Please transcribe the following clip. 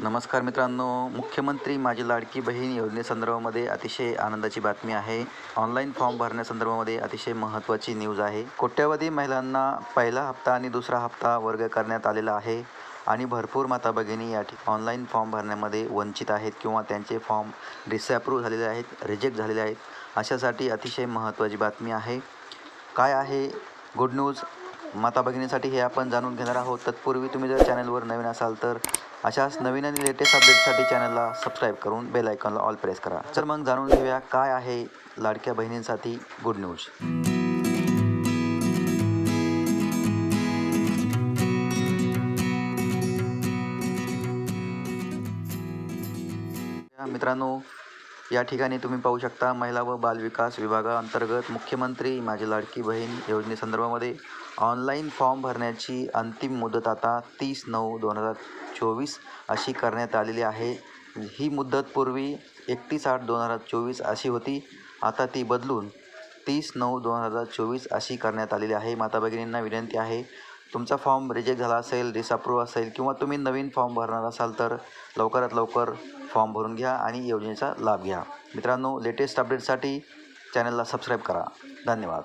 नमस्कार मित्रांनो मुख्यमंत्री माझी लाडकी बहीण योजनेसंदर्भामध्ये अतिशय आनंदाची बातमी आहे. ऑनलाईन फॉर्म भरण्यासंदर्भामध्ये अतिशय महत्त्वाची न्यूज आहे. कोट्यवधी महिलांना पहिला हप्ता आणि दुसरा हप्ता वर्ग करण्यात आलेला आहे आणि भरपूर माता भगिनी या ठिक ऑनलाईन फॉर्म भरण्यामध्ये वंचित आहेत किंवा त्यांचे फॉर्म डिसअप्रूव्ह झालेले आहेत रिजेक्ट झालेले आहेत अशासाठी अतिशय महत्त्वाची बातमी आहे. काय आहे गुड न्यूज? माता भगिनीसाठी हे आपण जाणून घेणार आहोत. तत्पूर्वी तुम्ही जर चॅनलवर नवीन असाल तर अशाच नवीन आणि लेटेस्ट अपडेटसाठी चॅनलला सबस्क्राईब करून बेल आयकॉनला ऑल प्रेस करा. तर मग जाणून घेऊया काय आहे लाडक्या बहिणींसाठी गुड न्यूज मित्रांनो या ठिकाणी तुम्ही पाहू शकता महिला व बालविकास विभागाअंतर्गत मुख्यमंत्री माझी लाडकी बहीण योजनेसंदर्भामध्ये ऑनलाईन फॉर्म भरण्याची अंतिम मुदत आता तीस नऊ दोन हजार चोवीस अशी करण्यात आलेली आहे. ही मुदत पूर्वी एकतीस आठ दोन हजार चोवीस अशी होती. आता ती बदलून तीस नऊ दोन हजार चोवीस अशी करण्यात आलेली आहे. माता भगिनींना विनंती आहे तुमचा फॉर्म रिजेक्ट झाला असेल डिसअप्रूव्ह असेल किंवा तुम्ही नवीन फॉर्म भरणार असाल तर लवकरात लवकर फॉर्म भरून घ्या आणि योजनेचा लाभ घ्या. मित्रांनो लेटेस्ट अपडेटसाठी चॅनलला सबस्क्राईब करा. धन्यवाद.